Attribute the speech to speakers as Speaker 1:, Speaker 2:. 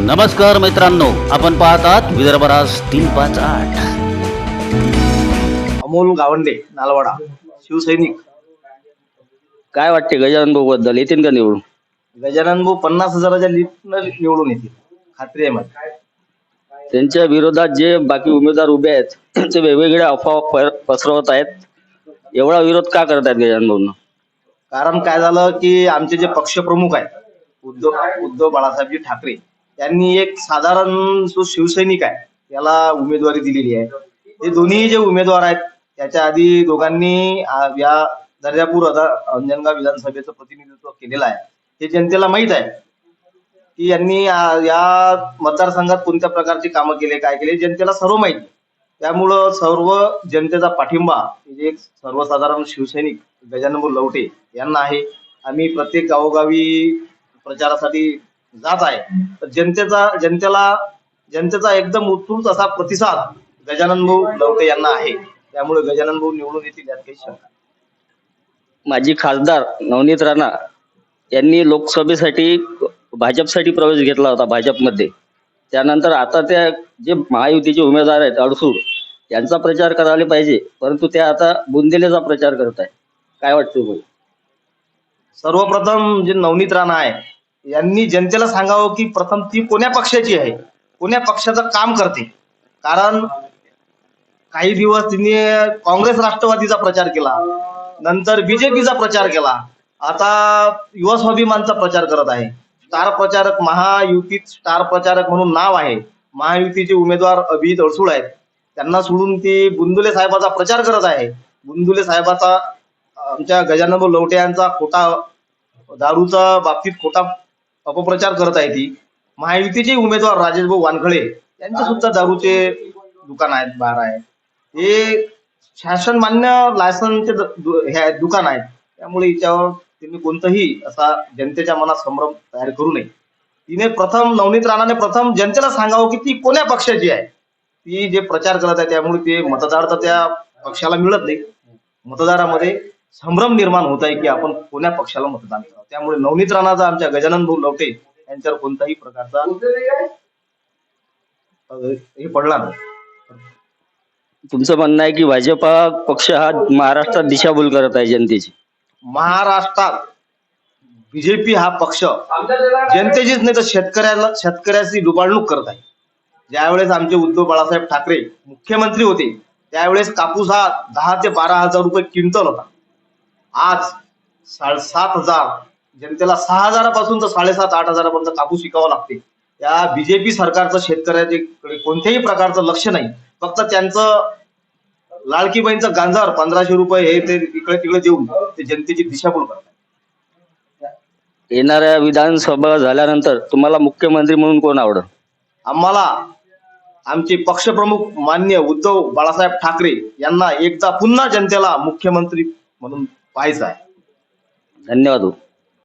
Speaker 1: नमस्कार मित्रांनो आपण पाहतात विदर्भराज तीन पाच आठ.
Speaker 2: अमोल गावंडे नालवाडा शिवसैनिक.
Speaker 3: काय वाटते गजानन भाऊ बद्दल? येतील का निवडून?
Speaker 2: गजानन भाऊ पन्नास हजाराच्या लीडनं निवडून येतील. खात्री आहे मला.
Speaker 3: त्यांच्या विरोधात जे बाकी उमेदवार उभे आहेत त्यांचे वेगवेगळ्या अफवा पसरवत आहेत. एवढा विरोध का करतायत गजानन भाऊंना?
Speaker 2: कारण काय झालं की आमचे जे पक्षप्रमुख आहेत उद्धव उद्धव बाळासाहेबजी ठाकरे त्यांनी एक साधारण जो शिवसैनिक आहे त्याला उमेदवारी दिलेली आहे. हे दोन्ही जे उमेदवार आहेत त्याच्या आधी दोघांनी या दर्यापूर अंजनगाव विधानसभेचं प्रतिनिधित्व केलेलं आहे. हे जनतेला माहीत आहे की यांनी या मतदारसंघात कोणत्या प्रकारची कामं केले काय केले जनतेला सर्व माहिती त्यामुळं सर्व जनतेचा पाठिंबा जे सर्वसाधारण शिवसैनिक गजानन लवटे यांना आहे. आम्ही प्रत्येक गावोगावी प्रचारासाठी जात आहे. तर जनतेचा जनतेला जनतेचा एकदम उत्स्फूर्त असा प्रतिसाद गजानन भाऊ लवटे यांना आहे. त्यामुळे गजानन भाऊ निवडून येतील यात काही शंका.
Speaker 3: माजी खासदार नवनीत राणा यांनी लोकसभेसाठी भाजपसाठी प्रवेश घेतला होता भाजपमध्ये. त्यानंतर आता त्या जे महायुतीचे उमेदवार आहेत अडसूळ यांचा प्रचार करायला पाहिजे. परंतु त्या आता बुंदेलेचा प्रचार करत आहे काय वाटतं भाऊ
Speaker 2: सर्वप्रथम जे नवनीत राणा आहे यांनी जनतेला सांगावं की प्रथम ती कोण्या पक्षाची आहे? कोण्या पक्षाचं काम करते? कारण काही दिवस तिने काँग्रेस राष्ट्रवादीचा प्रचार केला. नंतर बीजेपीचा प्रचार केला. आता युवा स्वाभिमानचा प्रचार करत आहे. स्टार प्रचारक महायुतीत स्टार प्रचारक म्हणून नाव आहे. महायुतीचे उमेदवार अभिजित अडसूळ आहेत. त्यांना सोडून ती बुंदुले साहेबाचा प्रचार करत आहे. बुंदुले साहेबाचा आमच्या गजानन लोटे यांचा खोटा दारूचा बाबतीत खोटा अपप्रचार करत आहे ती. महायुतीचे उमेदवार राजेश भाऊ वानखळे यांचे सुद्धा दारूचे दुकान आहेत बार आहेत. हे शासन मान्य लायसनचे हे आहेत दुकान आहेत. त्यामुळे हिच्यावर त्यांनी कोणतंही असा जनतेच्या मनात संभ्रम तयार करू नये. तिने प्रथम नवनीत राणाने प्रथम जनतेला सांगावं की ती कोण्या पक्षाची आहे? ती जे प्रचार करत आहे त्यामुळे ते मतदार तर त्या पक्षाला मिळत नाही. मतदारामध्ये संभ्रम निर्माण होत आहे की आपण कोण्या पक्षाला मतदान करावं? त्यामुळे नवनीत राणाचा आमच्या गजानन भाऊ लवटे यांच्यावर कोणताही प्रकारचा हे पडला नाही.
Speaker 3: तुमचं म्हणणं आहे की भाजपा पक्ष हा महाराष्ट्रात दिशाभूल करत आहे जनतेची.
Speaker 2: महाराष्ट्रात बीजेपी हा पक्ष जनतेचीच नाही तर शेतकऱ्याला शेतकऱ्याची डुबाळणूक करत आहे. ज्यावेळेस आमचे उद्धव बाळासाहेब ठाकरे मुख्यमंत्री होते त्यावेळेस कापूस हा दहा ते बारा हजार रुपये क्विंटल होता. आज साडे सात हजार जनतेला सहा हजारापासून तर साडेसात आठ हजारापर्यंत कापूस विकावा लागते. या बीजेपी सरकारचं शेतकऱ्याकडे कोणत्याही प्रकारचं लक्ष नाही. फक्त त्यांचं लाडकी बहीणचं गांजार पंधराशे रुपये हे ते इकडे तिकडे देऊन ते जनतेची दिशाभूल करतात.
Speaker 3: येणाऱ्या विधानसभा झाल्यानंतर तुम्हाला मुख्यमंत्री म्हणून कोण आवडत?
Speaker 2: आम्हाला आमचे पक्षप्रमुख मान्य उद्धव बाळासाहेब ठाकरे यांना एकदा पुन्हा जनतेला मुख्यमंत्री म्हणून पाहायचं आहे.
Speaker 3: धन्यवाद हो